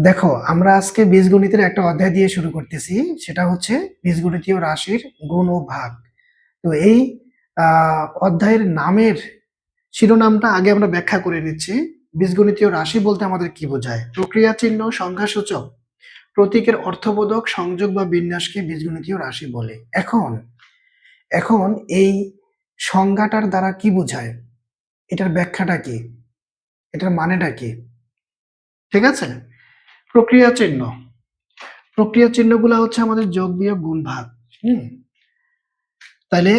দেখো, আমরা আজকে বীজগণিতের একটা অধ্যায় দিয়ে শুরু করতেছি, সেটা হচ্ছে বীজগণিতীয় রাশির গুণ ও ভাগ। তো এই অধ্যায়ের নামের শিরোনামটা আগে আমরা ব্যাখ্যা করে নিচ্ছি। বীজগণিতীয় রাশি বলতে আমাদের কি বোঝায়? প্রক্রিয়া চিহ্ন, সংখ্যাসূচক। প্রতীকের অর্থবোধক সংযোগ বা বিন্যাসকে বীজগণিতীয় রাশি বলে। এখন এখন এই সংজ্ঞাটার দ্বারা কি বোঝায়? এটার ব্যাখ্যাটা কি? এটার মানেটা কি? ঠিক আছে? প্রক্রিয়া চিহ্ন প্রক্রিয়া চিহ্নগুলো হচ্ছে আমাদের যোগ বিয়োগ গুণ ভাগ। হুম? তাহলে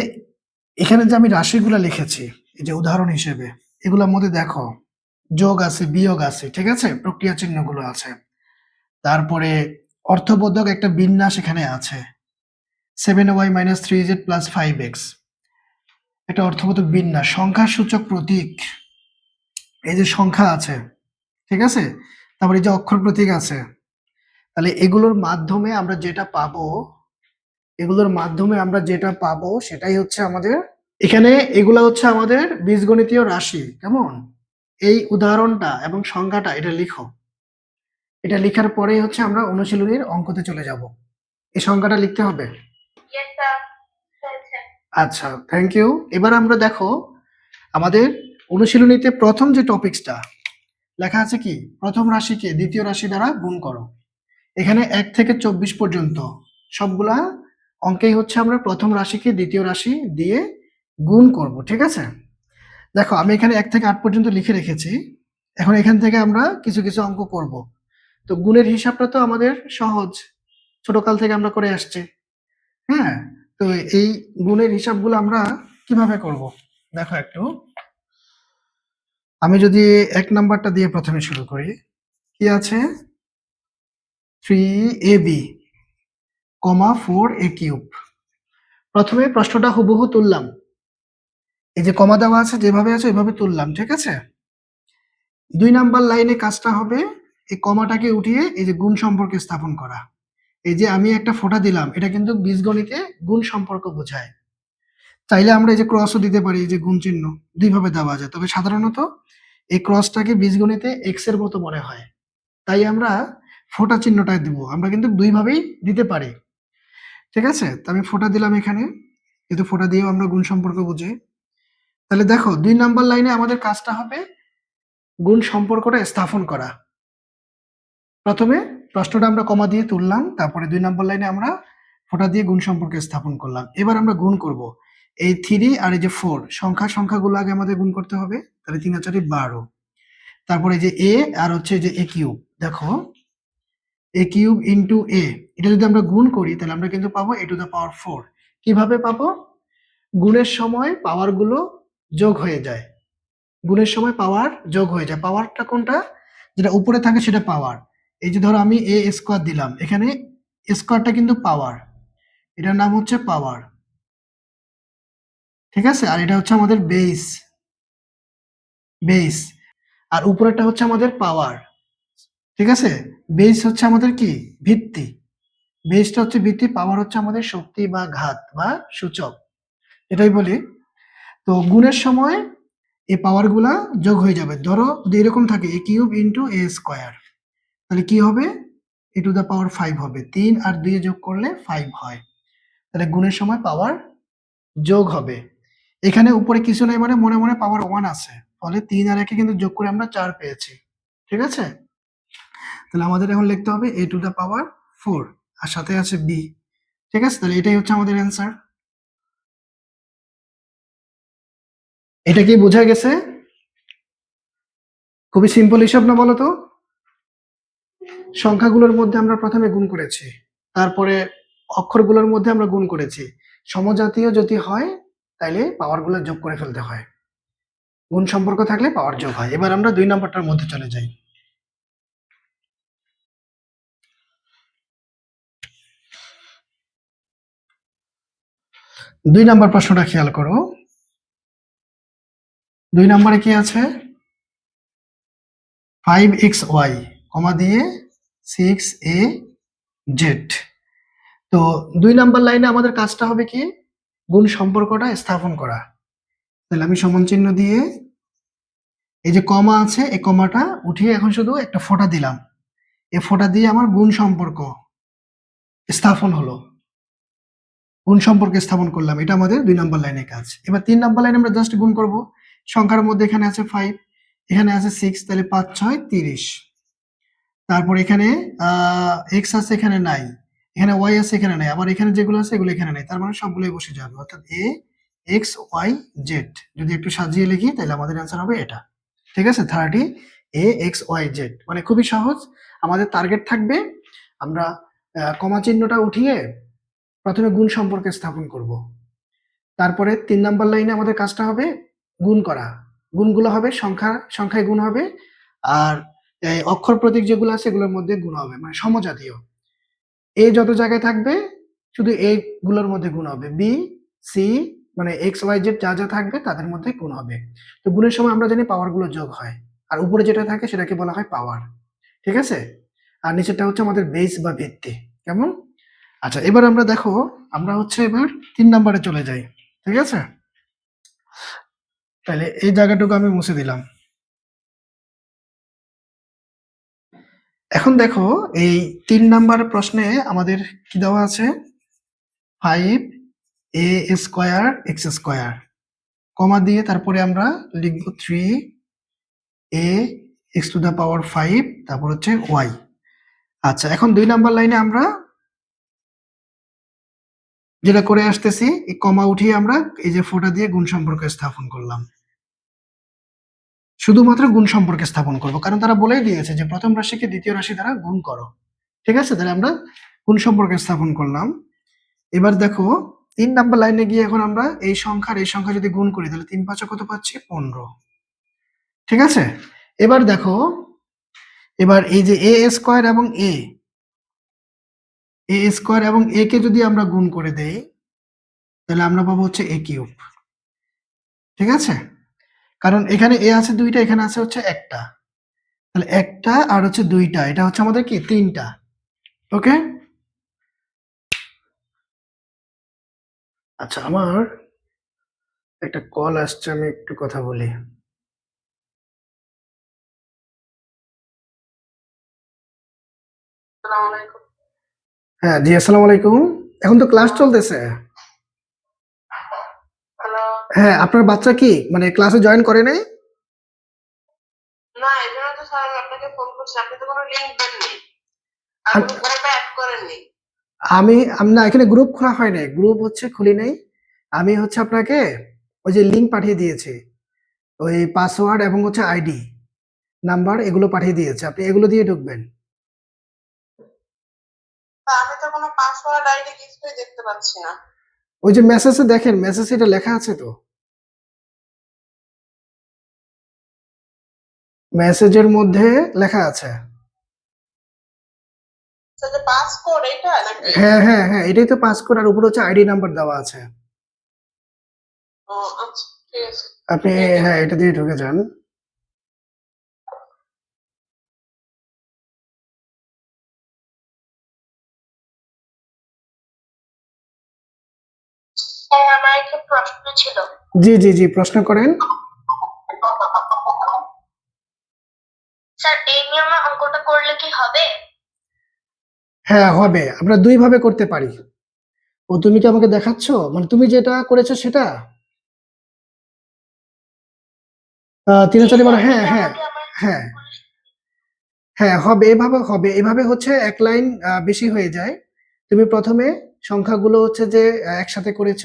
এখানে যে আমি রাশিগুলো লিখেছি, এই যে উদাহরণ হিসেবে, এগুলোর মধ্যে দেখো, যোগ আছে, বিয়োগ আছে, ঠিক আছে? প্রক্রিয়া চিহ্নগুলো আছে। তারপরে অর্থবোধক একটা বিন্যাস এখানে আছে। Seven Y minus three Z plus five X এটা অর্থবোধক বিন্যাস সংখ্যা সূচক প্রতীক। এই যে সংখ্যা আছে, ঠিক আছে? তারপরে যে অক্ষর প্রতীক আছে তাহলে এগুলোর মাধ্যমে আমরা যেটা পাবো এগুলোর মাধ্যমে আমরা যেটা পাবো সেটাই হচ্ছে আমাদের এখানে এগুলা হচ্ছে আমাদের বীজগণিতীয় রাশি কেমন? এই উদাহরণটা এবং সংখ্যাটা এটা লিখো। এটা লেখার পরেই হচ্ছে আমরা অনুশীলনীর অঙ্কতে চলে যাব। এই সংখ্যাটা লিখতে হবে। আচ্ছা থ্যাংক ইউ এবার আমরা দেখো আমাদের অনুশীলনীতে প্রথম যে টপিকসটা লেখা আছে কি? প্রথম রাশিকে দ্বিতীয় রাশি দ্বারা গুণ করো। এখানে এক থেকে চব্বিশ পর্যন্ত সবগুলা অঙ্কেই হচ্ছে আমরা প্রথম রাশিকে দ্বিতীয় রাশি দিয়ে গুণ করব, ঠিক আছে? দেখো, আমি এখানে এক থেকে আট পর্যন্ত লিখে রেখেছি। এখন এখান থেকে আমরা কিছু কিছু অঙ্ক করব। তো গুণের হিসাবটা তো আমাদের সহজ। ছোটকাল থেকে আমরা করে আসছি। হ্যাঁ? তো এই গুণের হিসাবগুলো আমরা কীভাবে করব? দেখো একটু। আমি যদি এক নাম্বারটা দিয়ে প্রথমে শুরু করি, কি আছে? Three A B comma four A cube. প্রথমে প্রশ্নটা হুবহু তুললাম। এই যে কমা দেওয়া আছে, যেভাবে আছে, ওইভাবে তুললাম, ঠিক আছে? দুই নাম্বার লাইনে কাজটা হবে, এই কমাটাকে উঠিয়ে এই যে গুণ সম্পর্কে স্থাপন করা। এই যে আমি একটা ফোঁটা দিলাম, এটা কিন্তু বীজগণিতে গুণ সম্পর্ক বোঝায়। চাইলে আমরা এই যে ক্রসও দিতে পারি, এই যে গুণ চিহ্ন, দুইভাবে দেওয়া যায়। তবে সাধারণত এই ক্রসটাকে বীজগণিতে এক্সের মতো মনে হয়। তাই আমরা ফোঁটা চিহ্নটাই দিব। আমরা কিন্তু দুইভাবেই দিতে পারি। ঠিক আছে? তো আমি ফোঁটা দিলাম এখানে। কিন্তু ফোঁটা দিয়েও আমরা গুণ সম্পর্ক বুঝি। তাহলে দেখো, দুই নাম্বার লাইনে আমাদের কাজটা হবে গুণ সম্পর্কটা স্থাপন করা। প্রথমে প্রশ্নটা আমরা কমা দিয়ে তুললাম, তারপরে দুই নম্বর লাইনে আমরা ফোঁটা দিয়ে গুণ সম্পর্কে স্থাপন করলাম। এবার আমরা গুণ করব। এই থ্রি আর এই যে ফোর সংখ্যা, সংখ্যাগুলো আগে আমাদের গুণ করতে হবে। তাহলে তিন হাজারে বারো। তারপরে যে এ আর হচ্ছে যে এ কিউব, দেখো। এ কিউব ইন্টু এ এটা যদি আমরা গুণ করি, তাহলে আমরা কিন্তু পাবো A to the power four কীভাবে পাবো? গুণের সময় পাওয়ারগুলো যোগ হয়ে যায়। গুণের সময় পাওয়ার যোগ হয়ে যায়। পাওয়ারটা কোনটা? যেটা উপরে থাকে সেটা পাওয়ার এই যে ধরো আমি এ স্কোয়ার দিলাম, এখানে স্কোয়ারটা কিন্তু পাওয়ার এটার নাম হচ্ছে পাওয়ার ঠিক আছে? আর এটা হচ্ছে আমাদের বেস বেস আর উপরেরটা হচ্ছে আমাদের পাওয়ার ঠিক আছে? বেস হচ্ছে আমাদের কি? ভিত্তি। বেসটা হচ্ছে ভিত্তি পাওয়ার হচ্ছে আমাদের শক্তি বা ঘাত বা সূচক। এটাই বলি। তো গুণের সময় এই পাওয়ারগুলা যোগ হয়ে যাবে। ধরো যদি এরকম থাকে A cube into A square তাহলে কি হবে? A to the power five হবে। তিন আর দুই যোগ করলে ফাইভ হয়। তাহলে গুণের সময় পাওয়ার যোগ হবে। এখানে উপরে কিছু নেই মানে মনে মনে পাওয়ার ওয়ান আছে। ফলে তিন আর একে কিন্তু যোগ করে আমরা চার পেয়েছি। ঠিক আছে? তাহলে আমাদের এখন লিখতে হবে A to the power four আর সাথে আছে বি ঠিক আছে? তাহলে এটাই হচ্ছে আমাদের অ্যান্সার এটা কি বোঝা গেছে? খুবই সিম্পল হিসাব না বলো তো? সংখ্যাগুলোর মধ্যে আমরা প্রথমে গুণ করেছি। তারপরে অক্ষরগুলোর মধ্যে আমরা গুণ করেছি। সমজাতীয় যদি হয় তাইলে পাওয়ারগুলো যোগ করে ফেলতে হয়। গুণ সম্পর্ক থাকলে পাওয়ার যোগ হয়। এবার আমরা দুই নম্বরটার মধ্যে চলে যাই। দুই নম্বর প্রশ্নটা খেয়াল করো। দুই নম্বরে কি আছে? ফাইভ এক্স ওয়াই কমা দিয়ে সিক্স এ জেড তো দুই নাম্বার লাইনে আমাদের কাজটা হবে কি? গুণ সম্পর্কটা স্থাপন করা। তাহলে আমি সমান চিহ্ন দিয়ে এই যে কমা আছে, এই কমাটা উঠিয়ে এখন শুধু একটা ফোঁটা দিলাম। এ ফোঁটা দিয়ে আমার গুণ সম্পর্ক স্থাপন হলো। গুণ সম্পর্ক স্থাপন করলাম, এটা আমাদের দুই নম্বর লাইনের কাজ। এবার তিন নম্বর লাইনে আমরা জাস্ট গুণ করব। সংখ্যার মধ্যে এখানে আছে ফাইভ এখানে আছে সিক্স তাহলে পাঁচ, ছয়, তিরিশ। তারপর এখানে, আহ এক্স আছে, এখানে নাই এখানে ওয়াই আছে, এখানে নাই। আবার এখানে যেগুলো আছে, এগুলো এখানে নাই। তার মানে সবগুলোই বসে যাবে। অর্থাৎ এ এক্স ওয়াই জেড যদি একটু সাজিয়ে লিখি, তাহলে আমাদের অ্যান্সার হবে এটা। ঠিক আছে? Thirty A X Y Z মানে খুবই সহজ। আমাদের টার্গেট থাকবে, আমরা কমা চিহ্নটা উঠিয়ে প্রথমে গুণ সম্পর্কে স্থাপন করব। তারপরে তিন নাম্বার লাইনে আমাদের কাজটা হবে গুণ করা। গুণগুলো হবে, সংখ্যা, সংখ্যায় গুণ হবে। আর অক্ষর প্রতীক যেগুলো আছে, এগুলোর মধ্যে গুণ হবে। মানে সমজাতীয়। এ যত জায়গায় থাকবে, শুধু এ গুলোর মধ্যে গুণ হবে। বি সি মানে এক্স ওয়াই জেড যা যা থাকবে তাদের মধ্যে গুণ হবে। তো গুণের সময় আমরা জানি পাওয়ারগুলো যোগ হয়। আর উপরে যেটা থাকে সেটাকে বলা হয় পাওয়ার ঠিক আছে? আর নিচেরটা হচ্ছে আমাদের বেস বা ভিত্তি। কেমন? আচ্ছা এবার আমরা দেখো, আমরা হচ্ছে এবার তিন নাম্বারে চলে যাই। ঠিক আছে? তাহলে এই জায়গাটুকু আমি মুছে দিলাম। এখন দেখো, এই তিন নাম্বার প্রশ্নে আমাদের কি দেওয়া আছে? Five A square X square comma দিয়ে তারপরে আমরা লিখব three A X to the power five তারপর হচ্ছে ওয়াই আচ্ছা এখন দুই নাম্বার লাইনে আমরা যেটা করে আসতেছি, এই কমা উঠিয়ে আমরা এই যে ফোটা দিয়ে গুণ সম্পর্ক স্থাপন করলাম। শুধুমাত্র গুণ সম্পর্কে স্থাপন করব। কারণ তারা বলেই দিয়েছে যে, প্রথম রাশিকে দ্বিতীয় রাশি দ্বারা গুণ করো। ঠিক আছে? তাহলে আমরা গুণ সম্পর্কে স্থাপন করলাম। এবার দেখো, তিন নাম্বার লাইনে গিয়ে এখন আমরা এই সংখ্যার, এই সংখ্যা যদি গুণ করি, তাহলে তিন পাঁচে কত পাচ্ছি? পনেরো। ঠিক আছে? এবার দেখো, এবার এই যে এ স্কোয়ার এবং এ এ স্কোয়ার এবং এ কে যদি আমরা গুণ করে দেই, তাহলে আমরা পাবো হচ্ছে এ কিউব। ঠিক আছে? কারণ এখানে এ আছে দুইটা এখানে আছে হচ্ছে একটা। তাহলে একটা আর হচ্ছে দুইটা এটা হচ্ছে আমাদের কি? তিনটা। ওকে? আচ্ছা আমার একটা কল আসছে আমি একটু কথা বলি। হ্যাঁ জি আসসালামু আলাইকুম। এখন তো ক্লাস চলতেছে। হ্যাঁ আপনার বাচ্চা কি? মানে ক্লাসে জয়েন করে নাই? না এই জন্য তো স্যার আমি আপনাকে ফোন করছি। আপনি তো কোনো লিঙ্ক দেননি। আপনি গ্রুপে অ্যাড করেননি। আমি আমি না এখানে গ্রুপ খোলা হয় নাই। গ্রুপ হচ্ছে খুলি নাই। আমি হচ্ছে আপনাকে ওই যে লিংক পাঠিয়ে দিয়েছি। ওই পাসওয়ার্ড এবং হচ্ছে আইডি নাম্বার এগুলো পাঠিয়ে দিয়েছে। আপনি এগুলো দিয়ে ঢুকবেন। আমি তো কোনো পাসওয়ার্ড আইডি কিছুই দেখতে পাচ্ছি না। ওই যে মেসেজে দেখেন মেসেজে এটা লেখা আছে তো। মেসেজের মধ্যে লেখা আছে। এটা হ্যাঁ হ্যাঁ হ্যাঁ এটাই তো পাসকোড আর উপরে হচ্ছে আইডি নাম্বার দেওয়া আচ্ছা আছে। আপনি হ্যাঁ এটা দিয়ে ঢুকে যান। স্যার আমার একটা প্রশ্ন ছিল। জি জি জি প্রশ্ন করেন। স্যার এই নিয়মে অঙ্কটা করলে কি হবে? হ্যাঁ হবে। আমরা দুই ভাবে করতে পারি। ও তুমি কি আমাকে দেখাচ্ছ? মানে তুমি যেটা করেছ সেটা? তিন চারি বার হ্যাঁ হ্যাঁ হ্যাঁ। হ্যাঁ হবে এভাবে হবে। এভাবে হচ্ছে এক লাইন বেশি হয়ে যায়। তুমি প্রথমে সংখ্যাগুলো হচ্ছে যে একসাথে করেছ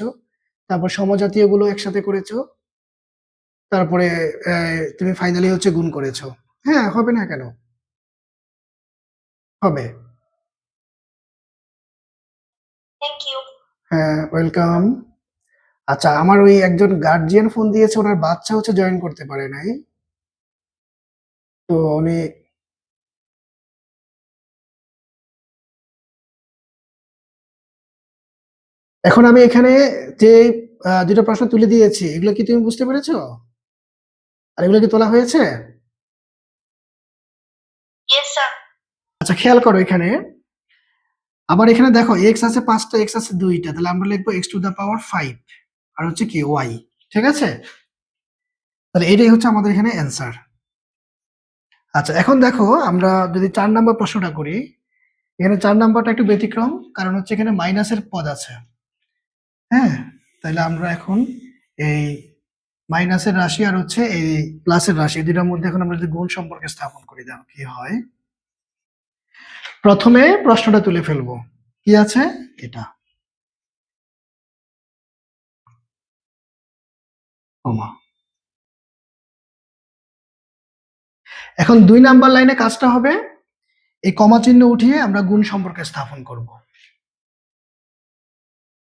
তারপর সমজাতীয়গুলো একসাথে করেছ তারপরে তুমি ফাইনালি হচ্ছে গুণ করেছ। হ্যাঁ হবে না কেন? হবে। হ্যাঁ ওয়েলকাম আচ্ছা আমার ওই একজন গার্জিয়ান ফোন দিয়েছে ওনার বাচ্চা হচ্ছে জয়েন করতে পারে নাই। তো উনি এখন আমি এখানে যে দুটো প্রশ্ন তুলে দিয়েছি এগুলো কি তুমি বুঝতে পেরেছ? আর এগুলো কি তোলা হয়েছে? আচ্ছা খেয়াল করো এখানে। আবার এখানে দেখো এক্স আছে পাঁচটা এক্স আছে দুইটা তাহলে আমরা লিখব X to the power five আর হচ্ছে কি ওয়াই ঠিক আছে? তাহলে এটাই হচ্ছে আমাদের এখানে অ্যান্সার আচ্ছা এখন দেখো আমরা যদি চার নাম্বার প্রশ্নটা করি এখানে চার নাম্বারটা একটু ব্যতিক্রম কারণ হচ্ছে এখানে মাইনাসের পদ আছে। হ্যাঁ তাহলে আমরা এখন এই মাইনাসের রাশি আর হচ্ছে এই প্লাসের রাশি দুটার মধ্যে এখন আমরা যদি গুণ সম্পর্কে স্থাপন করি দাও কি হয়? প্রথমে প্রশ্নটা তুলে ফেলব। কি আছে? এটা। এখন দুই নাম্বার লাইনে কাজটা হবে, এই কমা চিহ্ন উঠিয়ে আমরা গুণ সম্পর্কে স্থাপন করব।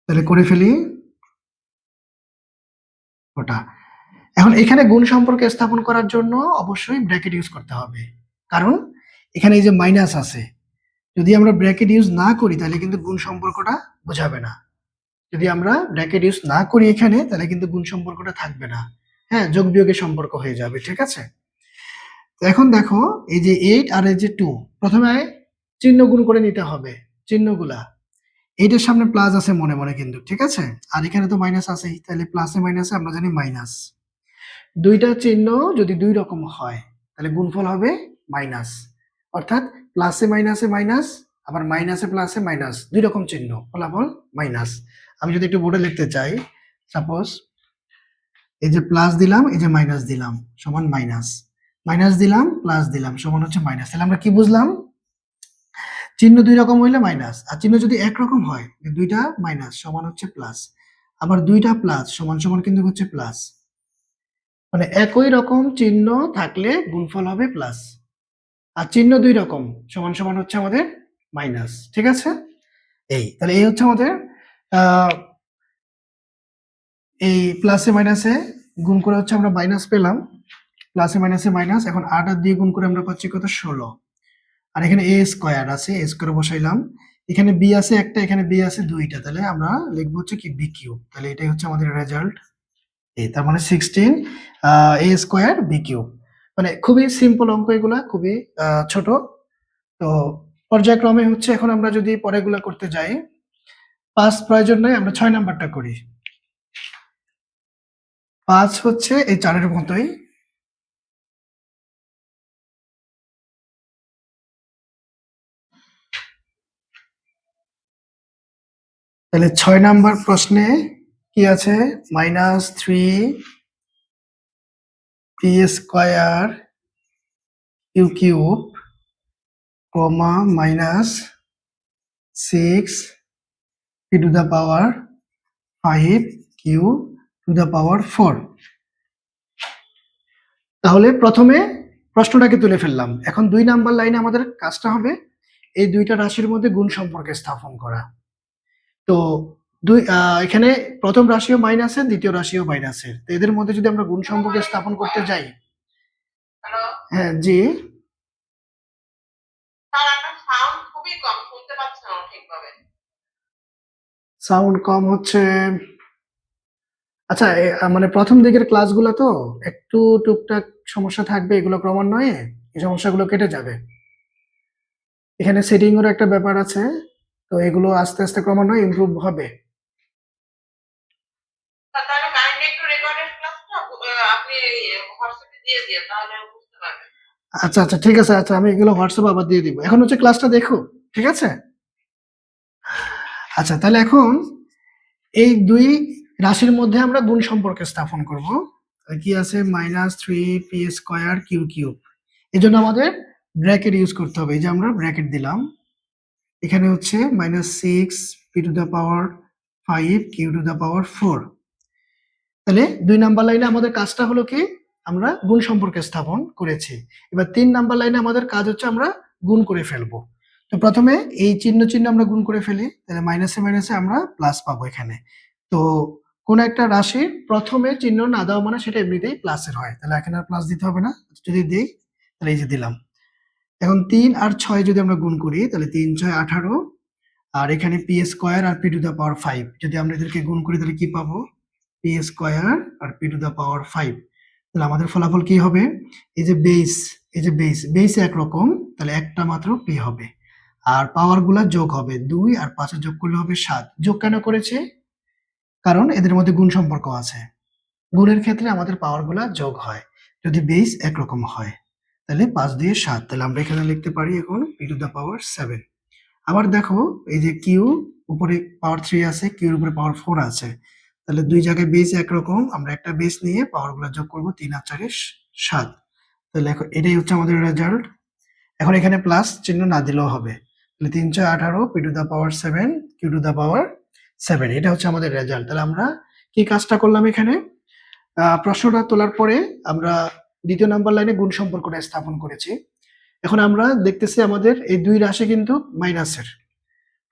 তাহলে করে ফেলি। ওটা। এখন এখানে গুণ সম্পর্কে স্থাপন করার জন্য অবশ্যই ব্র্যাকেট ইউজ করতে হবে। কারণ এখানে এই যে মাইনাস আছে, যদি আমরা ব্র্যাকেট ইউজ না করি তাহলে কিন্তু গুণ সম্পর্কটা বোঝাবে না। যদি আমরা ব্র্যাকেট ইউজ না করি এখানে তাহলে কিন্তু গুণ সম্পর্কটা থাকবে না। হ্যাঁ যোগ বিয়োগের সম্পর্ক হয়ে যাবে, ঠিক আছে? তো এখন দেখো, এই যে এইট আর এই যে টু প্রথমে চিহ্ন গুণ করে নিতে হবে, চিহ্নগুলা। এইটার সামনে প্লাস আছে মনে মনে কিন্তু, ঠিক আছে? আর এখানে তো মাইনাস আছেই, তাহলে প্লাসে মাইনাসে আমরা জানি মাইনাস দুইটা চিহ্ন যদি দুই রকম হয়, তাহলে গুণফল হবে মাইনাস অর্থাৎ প্লাসে মাইনাসে মাইনাস আবার মাইনাসে প্লাসে মাইনাস দুই রকম চিহ্ন, ফলাফল মাইনাস আমি যদি একটু বোর্ডে লিখতে চাই সাপোজ এই যে প্লাস দিলাম, এই যে মাইনাস দিলাম, সমান মাইনাস মাইনাস দিলাম প্লাস দিলাম, সমান হচ্ছে মাইনাস তাহলে আমরা কি বুঝলাম? চিহ্ন দুই রকম হইলে মাইনাস। আর চিহ্ন যদি একরকম হয় দুইটা মাইনাস সমান হচ্ছে প্লাস আবার দুইটা প্লাস সমান সমান কিন্তু হচ্ছে প্লাস মানে একই রকম চিহ্ন থাকলে গুণফল হবে প্লাস আর চিহ্ন দুই রকম সমান সমান হচ্ছে আমাদের মাইনাস ঠিক আছে? এই, তাহলে এই হচ্ছে আমাদের এই প্লাসে মাইনাসে গুণ করে হচ্ছে আমরা মাইনাস পেলাম। প্লাসে মাইনাসে মাইনাস এখন আট আর দিয়ে গুণ করে আমরা পাচ্ছি কত? ষোলো। আর এখানে এ স্কোয়ার আছে এ স্কোয়ার বসাইলাম। এখানে বি আছে একটা, এখানে বি আছে দুইটা। তাহলে আমরা লিখব হচ্ছে কি বি কিউব। তাহলে এটাই হচ্ছে আমাদের রেজাল্ট এ তার মানে sixteen A square B cube. মানে খুবই সিম্পল অঙ্ক এগুলা, খুবই ছোট। তো পর্যায়ক্রমে হচ্ছে এখন আমরা যদি পরেগুলা করতে যাই, পাঁচ প্রয়োজন নয় আমরা ছয় নাম্বারটা করি। পাঁচ হচ্ছে এই চারের মতোই। তাহলে ছয় নাম্বার প্রশ্নে কি আছে? Minus three P square Q cube comma minus six P to the power five Q to the power four তাহলে প্রথমে প্রশ্নটাকে তুলে ফেললাম। এখন দুই নাম্বার লাইনে আমাদের কাজটা হবে। এই দুইটা রাশির মধ্যে গুণ সম্পর্কে স্থাপন করা। তো দুই আহ, এখানে প্রথম রাশিও মাইনাসের দ্বিতীয় রাশিও মাইনাসের তো এদের মধ্যে যদি আমরা গুণ সম্পর্কে স্থাপন করতে যাই হ্যাঁ জি। সাউন্ড কম হচ্ছে আচ্ছা মানে প্রথম দিকের ক্লাসগুলো তো একটু টুকটাক সমস্যা থাকবে এগুলো ক্রমান্বয়ে এই সমস্যাগুলো কেটে যাবে। এখানে সেটিং এর একটা ব্যাপার আছে। তো এগুলো আস্তে আস্তে ক্রমান্বয়ে ইমপ্রুভ হবে। আচ্ছা আচ্ছা ঠিক আছে আচ্ছা আমি এগুলো হোয়াটসঅ্যাপ আবার দিয়ে দিব। এখন হচ্ছে ক্লাসটা দেখো ঠিক আছে? আচ্ছা তাহলে এখন এই দুই রাশির মধ্যে আমরা গুণ সম্পর্কে স্থাপন করব। কি আছে? Minus three P square Q cube এই জন্য আমাদের ব্র্যাকেট ইউজ করতে হবে। এই যে আমরা ব্র্যাকেট দিলাম। এখানে হচ্ছে minus six P to the power five Q to the power four তাহলে দুই নাম্বার লাইনে আমাদের কাজটা হলো কি? আমরা গুণ সম্পর্কে স্থাপন করেছি। এবার তিন নাম্বার লাইনে আমাদের কাজ হচ্ছে আমরা গুণ করে ফেলব। তো প্রথমে এই চিহ্ন চিহ্ন আমরা গুণ করে ফেলি, তাহলে মাইনাসে মাইনাসে আমরা প্লাস পাবো এখানে। তো কোন একটা রাশির প্রথমে চিহ্ন না দেওয়া মানে সেটা এমনিতেই প্লাসের হয়। তাহলে এখানে আর প্লাস দিতে হবে না। যদি দিই, তাহলে এই যে দিলাম। এখন তিন আর ছয় যদি আমরা গুণ করি, তাহলে তিন, ছয়, আঠারো। আর এখানে P square R P to the power five যদি আমরা এদেরকে গুণ করি, তাহলে কি পাবো? P square R P to the power five তাহলে আমাদের ফলাফল কি হবে? এই যে বেস এই যে বেস বেস একরকম তাহলে একটা মাত্র পি হবে। আর পাওয়ারগুলা যোগ হবে দুই আর পাঁচে যোগ করলে হবে সাত। যোগ কেন করেছে? কারণ এদের মধ্যে গুণ সম্পর্ক আছে। গুণের ক্ষেত্রে আমাদের পাওয়ারগুলা যোগ হয়। যদি বেস একরকম হয়। তাহলে পাঁচ দিয়ে সাত, তাহলে আমরা এখানে লিখতে পারি এখন P to the power seven আবার দেখো, এই যে কিউ উপরে পাওয়ার থ্রি আছে কিউর উপরে পাওয়ার ফোর আছে। তাহলে দুই জায়গায় বেস একরকম, আমরা একটা বেস নিয়ে পাওয়ারগুলো যোগ করব তিন আর চারে সাত। তাহলে এখন এটাই হচ্ছে আমাদের রেজাল্ট এখন এখানে প্লাস চিহ্ন না দিলেও হবে। তাহলে তিন চার আঠারো P to the power seven Q to the power seven এটা হচ্ছে আমাদের রেজাল্ট তাহলে আমরা কি কাজটা করলাম এখানে? প্রশ্নটা তোলার পরে আমরা দ্বিতীয় নাম্বার লাইনে গুণ সম্পর্কটা স্থাপন করেছি। এখন আমরা দেখতেছি আমাদের এই দুই রাশি কিন্তু মাইনাসের।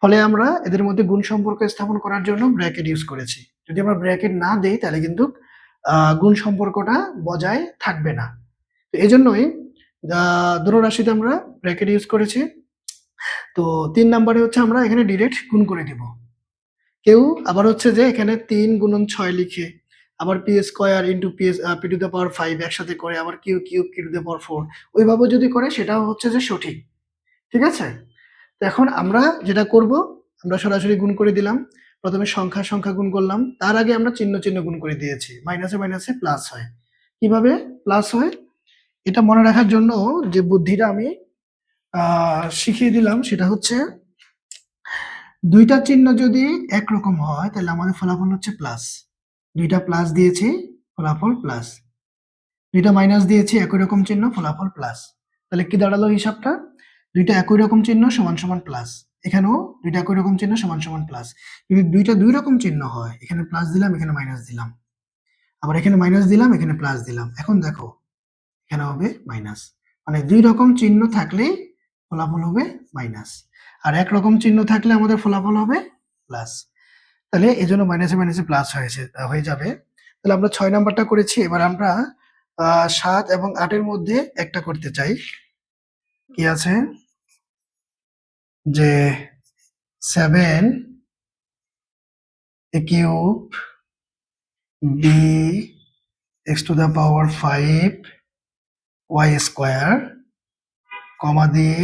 ফলে আমরা এদের মধ্যে গুণ সম্পর্ক স্থাপন করার জন্য ব্র্যাকেট ইউজ করেছি। যদি আমরা ব্র্যাকেট না দেই, তাহলে কিন্তু গুণ সম্পর্কটা বজায় থাকবে না। তো এই জন্যই দুটো রাশিতে আমরা ব্র্যাকেট ইউজ করেছি। তো তিন নাম্বারে হচ্ছে আমরা এখানে ডিরেক্ট গুণ করে দিব। কেউ আবার হচ্ছে যে এখানে তিন গুণন ছয় লিখে আবার P square into P P to the power five একসাথে করে, আবার Q cube Q to the power four ওইভাবে যদি করে, সেটাও হচ্ছে যে সঠিক। ঠিক আছে? তো এখন আমরা যেটা করব, আমরা সরাসরি গুণ করে দিলাম। প্রথমে সংখ্যা সংখ্যা গুণ করলাম। তার আগে আমরা চিহ্ন চিহ্ন গুণ করে দিয়েছি। মাইনাসে মাইনাসে প্লাস হয়। কীভাবে প্লাস হয়? এটা মনে রাখার জন্য যে বুদ্ধিটা আমি শিখিয়ে দিলাম, সেটা হচ্ছে দুইটা চিহ্ন যদি একরকম হয়, তাহলে আমাদের ফলাফল হচ্ছে প্লাস দুইটা প্লাস দিয়েছি, ফলাফল প্লাস দুইটা মাইনাস দিয়েছি, একই রকম চিহ্ন, ফলাফল প্লাস তাহলে কি দাঁড়াল হিসাবটা? দুইটা একই রকম চিহ্ন সমান সমান প্লাস এখানেও দুইটা একই রকম চিহ্ন সমান সমান প্লাস যদি দুইটা দুই রকম চিহ্ন হয়, এখানে প্লাস দিলাম, এখানে মাইনাস দিলাম। আবার এখানে মাইনাস দিলাম, এখানে প্লাস দিলাম। এখন দেখো, এখানে হবে মাইনাস মানে দুই রকম চিহ্ন থাকলেই ফলাফল হবে মাইনাস আর এক রকম চিহ্ন থাকলে আমাদের ফলাফল হবে প্লাস তাহলে এই জন্য মাইনাসে মাইনাসে প্লাস হয়েছে হয়ে যাবে। তাহলে আমরা ছয় নাম্বারটা করেছি, এবার আমরা সাত এবং আটের মধ্যে একটা করতে চাই। কি আছে? যে seven cube B X to the power five Y square comma দিয়ে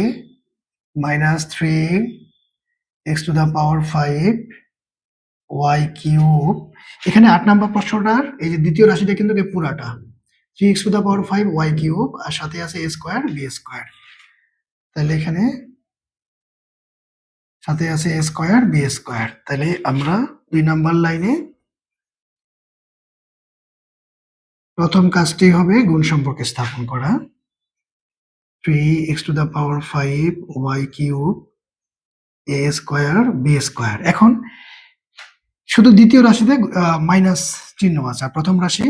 minus three X to the power five Y cube এখানে আট নাম্বার প্রশ্নটার এই যে দ্বিতীয় রাশিটা কিন্তু পুরাটা? Three X to the power five Y cube আর সাথে আছে এ স্কোয়ার বি স্কোয়ার তাহলে এখানে সাথে আছে এ স্কোয়ার বি স্কোয়ার তাহলে আমরা দুই নাম্বার লাইনে প্রথম কাজটি হবে গুণ সম্পর্কে স্থাপন করা। Three X to the power five Y cube A square B square এখন শুধু দ্বিতীয় রাশিতে মাইনাস চিহ্ন আছে, আর প্রথম রাশি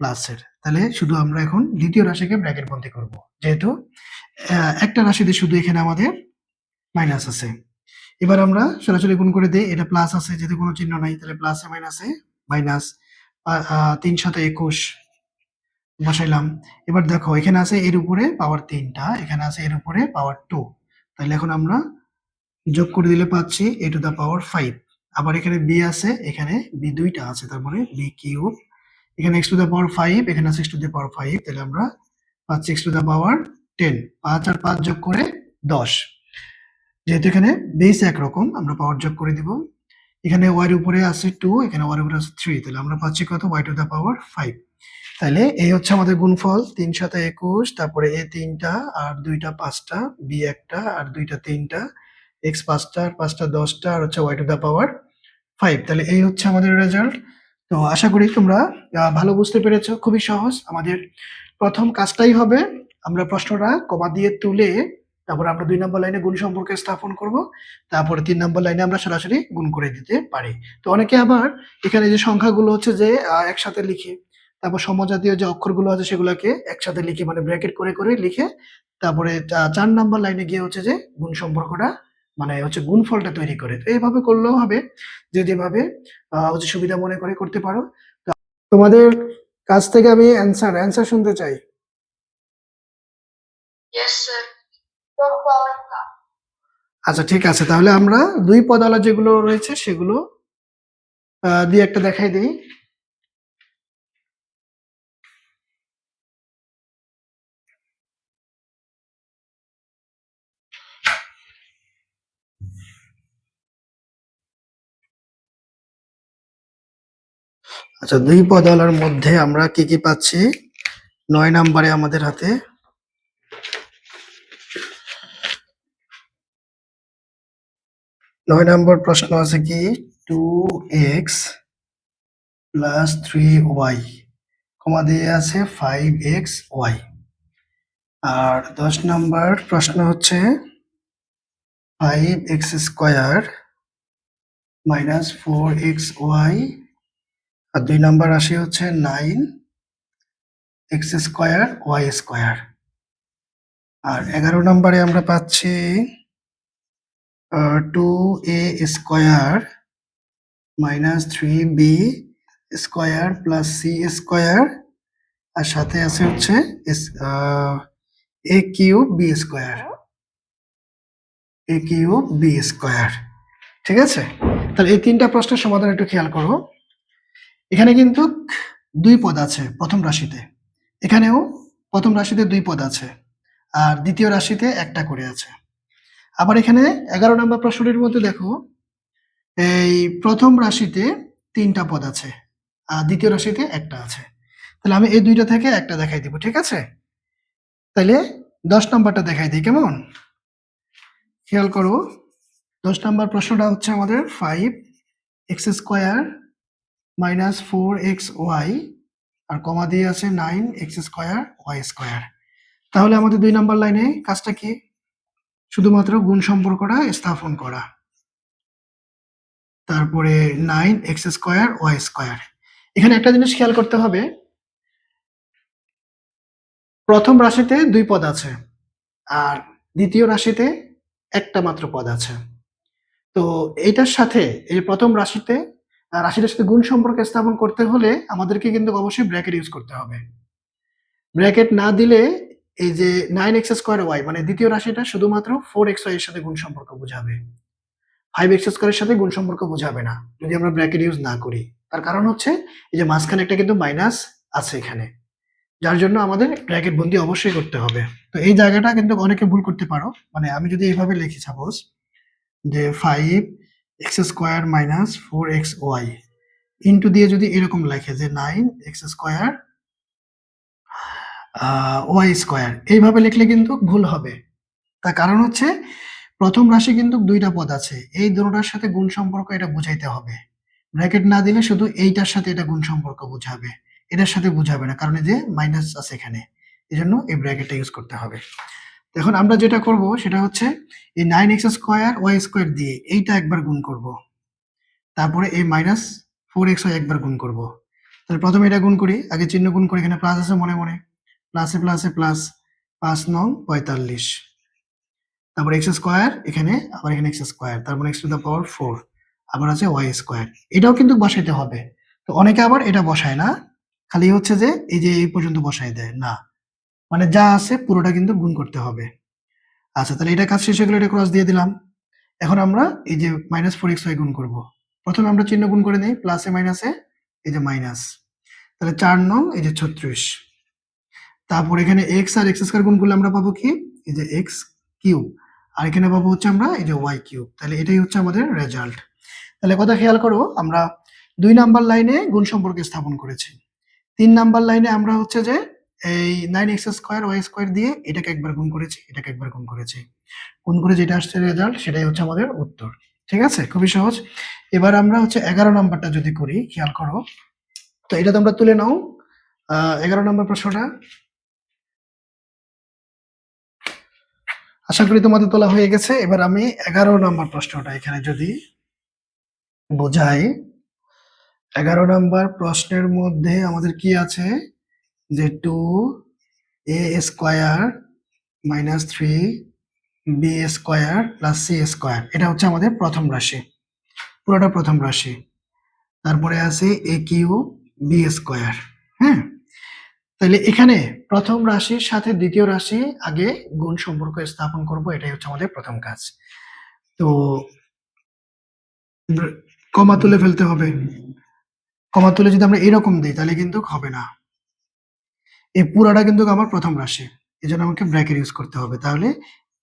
প্লাসের তাহলে শুধু আমরা এখন দ্বিতীয় রাশিকে ব্র্যাকেট বন্দি করব। যেহেতু একটা রাশিতে শুধু এখানে আমাদের মাইনাস আছে। এবার আমরা সরাসরি গুণ করে দিই, এটা প্লাস আছে, যেহেতু কোনো চিহ্ন নাই, তাহলে প্লাসে মাইনাসে মাইনাস তিন সাথে একুশ বসাইলাম। এবার দেখো, এখানে আছে এর উপরে পাওয়ার তিনটা, এখানে আছে এর উপরে পাওয়ার টু তাহলে এখন আমরা যোগ করে দিলে পাচ্ছি a two the power five আবার এখানে বি আছে, এখানে বি দুইটা আছে তারপরে বি কিউব। এখানে X to the power five এখানে আছে X to the power five তাহলে আমরা পাচ্ছি X to the power ten পাঁচ আর পাঁচ যোগ করে দশ। যেহেতু এখানে বেস একরকম, আমরা পাওয়ার যোগ করে দিব। এখানে ওয়ার উপরে আছে টু এখানে ওয়ার উপরে আছে থ্রি তাহলে আমরা পাচ্ছি কত? Y to the power five তাহলে এই হচ্ছে আমাদের গুণফল, তিন সাথে একুশ, তারপরে এ তিনটা, আর দুইটা পাঁচটা, বি একটা, আর দুইটা তিনটা। এক্স পাঁচটা, আর পাঁচটা দশটা, আর হচ্ছে Y to the power five, তাহলে এই হচ্ছে আমাদের রেজাল্ট তো আশা করি তোমরা ভালো বুঝতে পেরেছ। খুবই সহজ। আমাদের প্রথম কাজটাই হবে, আমরা প্রশ্নটা কমা দিয়ে তুলে তারপর আমরা দুই নম্বর লাইনে গুণ সম্পর্কে স্থাপন করব। তারপরে তিন নম্বর লাইনে আমরা সরাসরি গুণ করে দিতে পারি। তো অনেকে আবার এখানে যে সংখ্যাগুলো হচ্ছে যে একসাথে লিখে, তারপর সমজাতীয় যে অক্ষরগুলো আছে সেগুলোকে একসাথে লিখে মানে ব্র্যাকেট করে করে লিখে তারপরে চার নাম্বার লাইনে গিয়ে হচ্ছে যে গুণ সম্পর্কটা মানে হচ্ছে গুণফলটা তৈরি করে। তো এইভাবে করলেও হবে যে যেভাবে হচ্ছে সুবিধা মনে করে করতে পারো। তোমাদের কাছ থেকে আমি অ্যান্সার অ্যান্সার শুনতে চাই। আচ্ছা ঠিক আছে। তাহলে আমরা দুই পদালা যেগুলো রয়েছে সেগুলো আহ, দিয়ে একটা দেখাই দিই। আচ্ছা দুই পদালার মধ্যে আমরা কি কি পাচ্ছি? নয় নাম্বারে আমাদের হাতে নয় নাম্বার প্রশ্ন আছে কি? Two X plus three Y comma দিয়ে আছে ফাইভ এক্স ওয়াই আর দশ নাম্বার প্রশ্ন হচ্ছে five X square minus four X Y আর দুই নম্বর রাশি হচ্ছে nine X square, Y square. আর এগারো নম্বরে আমরা পাচ্ছি two A square minus three B square plus C square, আর সাথে আছে হচ্ছে A Q B square. A Q B square. ঠিক আছে? তাহলে এই তিনটা প্রশ্নের সমাধান একটু খেয়াল করো। এখানে কিন্তু দুই পদ আছে প্রথম রাশিতে। এখানেও প্রথম রাশিতে দুই পদ আছে আর দ্বিতীয় রাশিতে একটা করে আছে। আবার এখানে এগারো নম্বর প্রশ্নটির মধ্যে দেখো, এই প্রথম রাশিতে তিনটা পদ আছে আর দ্বিতীয় রাশিতে একটা আছে। তাহলে আমি এই দুইটা থেকে একটা দেখাই দিব, ঠিক আছে? তাহলে দশ নম্বরটা দেখাই দিই, কেমন? খেয়াল করো, দশ নম্বর প্রশ্নটা হচ্ছে আমাদের five X square minus four X Y আর কমা দিয়ে আছে nine X square Y square. তাহলে আমাদের দুই নাম্বার লাইনে কাজটা কি? শুধুমাত্র গুণ সম্পর্কটা স্থাপন করা। তারপরে nine X square Y square. এখানে একটা জিনিস খেয়াল করতে হবে। প্রথম রাশিতে দুই পদ আছে আর দ্বিতীয় রাশিতে একটা মাত্র পদ আছে। তো এইটার সাথে এই প্রথম রাশিতে রাশিটার সাথে গুণ সম্পর্ক স্থাপন করতে হলে আমাদেরকে কিন্তু অবশ্যই ব্র্যাকেট ইউজ করতে হবে। ব্র্যাকেট না দিলে এই যে নাইন এক্স স্কোয়ার ওয়াই মানে দ্বিতীয় রাশিটা শুধুমাত্র ফোর এক্স ওয়াই এর সাথে গুণ সম্পর্ক বোঝাবে। ফাইভ এক্স স্কোয়ারের সাথে গুণ সম্পর্ক বোঝাবে না, যদি আমরা ব্র্যাকেট ইউজ না করি। তার কারণ হচ্ছে এই যে মাঝখানে একটা কিন্তু মাইনাস আছে এখানে, যার জন্য আমাদের ব্র্যাকেট বন্দি অবশ্যই করতে হবে। তো এই জায়গাটা কিন্তু অনেকে ভুল করতে পারো। মানে আমি যদি এইভাবে লিখি সাপোজ যে five X square minus four X Y into দিয়ে যদি এরকম লেখে যে nine X square Y square, এইভাবে লিখলে কিন্তু ভুল হবে। তার কারণ হচ্ছে প্রথম রাশি কিন্তু দুইটা পদ আছে, এই দুটোটার সাথে গুণ সম্পর্ক এটা বুঝাইতে হবে। ব্র্যাকেট না দিলে শুধু এইটার সাথে এটা গুণ সম্পর্ক বুঝাবে, এটার সাথে বুঝাবে না, কারণ এই যে মাইনাস আছে এখানে এই জন্য এই ব্র্যাকেটটা ইউজ করতে হবে। এখন আমরা যেটা করব সেটা হচ্ছে এই nine X square Y square দিয়ে এইটা একবার গুণ করব। তারপরে এই মাইনাস ফোর এক্স ওয়াই একবার গুণ করব। তাহলে প্রথমে এটা গুণ করি, আগে চিহ্ন গুণ করি, এখানে প্লাস আছে মনে মনে। প্লাসে প্লাসে প্লাস পাঁচ নং পঁয়তাল্লিশ। তারপর এক্স স্কোয়ার এখানে আবার এখানে এক্স স্কোয়ার তারপর X to the power four আবার আছে ওয়াই স্কোয়ার এটাও কিন্তু বসাইতে হবে। তো অনেকে আবার এটা বসায় না, খালি হচ্ছে যে এই যে এই পর্যন্ত বসাই দেয়, না। মানে যা আছে পুরোটা কিন্তু গুণ করতে হবে। আচ্ছা তাহলে এটা কাজ শেষ হয়ে এটা ক্রস দিয়ে দিলাম। এখন আমরা এই যে মাইনাস ফোর এক্স ওয়াই গুণ করব। প্রথমে আমরা চিহ্ন গুণ করে নিই প্লাসে মাইনাসে এই যে মাইনাস তাহলে চার নং, এই যে ছত্রিশ। তারপর এখানে এক্স আর এক্স স্কোয়ার গুণ করলে আমরা পাবো কি? এই যে এক্স কিউব। আর এখানে পাবো হচ্ছে আমরা এই যে ওয়াই কিউব। তাহলে এটাই হচ্ছে আমাদের রেজাল্ট তাহলে কথা খেয়াল করো, আমরা দুই নাম্বার লাইনে গুণ সম্পর্কে স্থাপন করেছি। তিন নাম্বার লাইনে আমরা হচ্ছে যে এই nine X square Y square দিয়ে এটাকে একবার গুণ করেছি, এটাকে একবার গুণ করেছি। গুণ করে যেটা আসছে রেজাল্ট সেটাই হচ্ছে আমাদের উত্তর। ঠিক আছে? খুবই সহজ। এবার আমরা হচ্ছে এগারো নাম্বারটা যদি করি, খেয়াল করো। তো এটা তোমরা তুলে নাও। এগারো নম্বর প্রশ্নটা। আশা করি তোমাদের তোলা হয়ে গেছে। এবার আমি এগারো নম্বর প্রশ্নটা এখানে যদি বোঝাই। এগারো নম্বর প্রশ্নের মধ্যে আমাদের কি আছে? যে two A square minus three B square plus C square এটা হচ্ছে আমাদের প্রথম রাশি, পুরোটা প্রথম রাশি। তারপরে আছে এ কিউ বি স্কোয়ার হ্যাঁ? তাহলে এখানে প্রথম রাশির সাথে দ্বিতীয় রাশি আগে গুণ সম্পর্ক স্থাপন করব, এটাই হচ্ছে আমাদের প্রথম কাজ। তো কমা তুলে ফেলতে হবে। কমা তুলে যদি আমরা এরকম দিই, তাহলে কিন্তু হবে না। এই পুরাটা কিন্তু আমার প্রথম রাশি। এই জন্য আমাকে ব্র্যাকেট ইউজ করতে হবে। তাহলে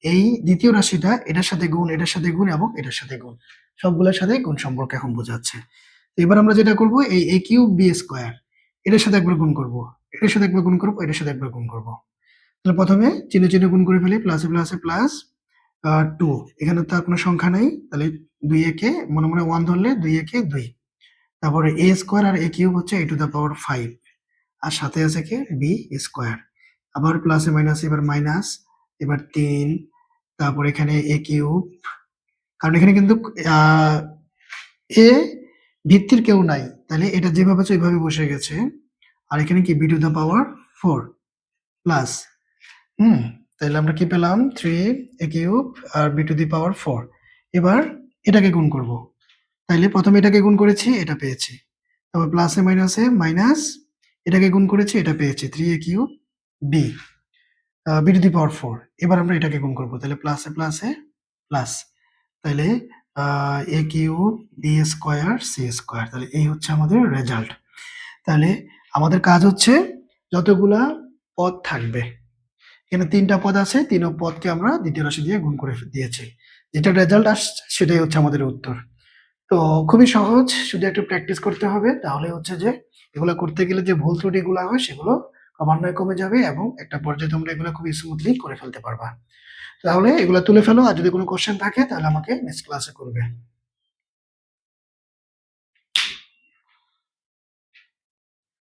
এই দ্বিতীয় রাশিটা এটার সাথে গুণ, এটার সাথে গুণ এবং এটার সাথে গুণ। সবগুলোর সাথে গুণ সম্পর্ক এখন বোঝাচ্ছে। এবার আমরা যেটা করব, এই এ কিউ বি স্কোয়ার। এটার সাথে একবার গুণ করব। এটার সাথে একবার গুণ করব, এটার সাথে একবার গুণ করব। তাহলে প্রথমে চিহ্ন চিহ্ন গুণ করে ফেলি প্লাসে প্লাসে প্লাস টু এখানে তো আর কোনো সংখ্যা নেই। তাহলে দুই একে, মনে মনে ওয়ান ধরলে দুই একে দুই। তারপরে এ স্কোয়ার আর এ কিউব হচ্ছে A to the power five আর সাথে আছে কি? বি স্কোয়ার আবার প্লাসে মাইনাস এবার মাইনাস এবার তিন, তারপর এখানে এ কিউব কারণ এখানে কিন্তু এ ভিত্তির কেউ নাই। তাহলে এটা যেভাবে আছে, ওইভাবে বসে গেছে। আর এখানে কি? B to the power four plus hmm, তাহলে আমরা কি পেলাম? Three A cube R B to the power four এবার এটাকে গুণ করব। তাইলে প্রথমে এটাকে গুণ করেছি, এটা পেয়েছি। তারপর প্লাসে মাইনাসে মাইনাস এটাকে গুণ করেছি, এটা পেয়েছি। Three A Q B B to the power four এবার আমরা এটাকে গুণ করব, তাহলে প্লাসে প্লাসে প্লাস তাহলে A Q B square C square তাহলে এই হচ্ছে আমাদের রেজাল্ট তাহলে আমাদের কাজ হচ্ছে যতগুলা পদ থাকবে। এখানে তিনটা পদ আছে তিন পদকে আমরা দ্বিতীয় রাশি দিয়ে গুণ করে দিয়েছি। যেটা রেজাল্ট আসছে, সেটাই হচ্ছে আমাদের উত্তর। তো খুবই সহজ, শুধু একটু প্র্যাকটিস করতে হবে। তাহলে হচ্ছে যে এগুলো করতে গেলে যে ভুল ত্রুটিগুলো হয়, সেগুলো ক্রমান্বয়ে কমে যাবে এবং একটা পর্যায়ে তোমরা এগুলো খুব স্মুথলি করে ফেলতে পারবা। তাহলে এগুলো তুলে ফেলো, আর যদি কোনো কোশ্চেন থাকে, তাহলে আমাকে নেক্সট ক্লাসে করবে।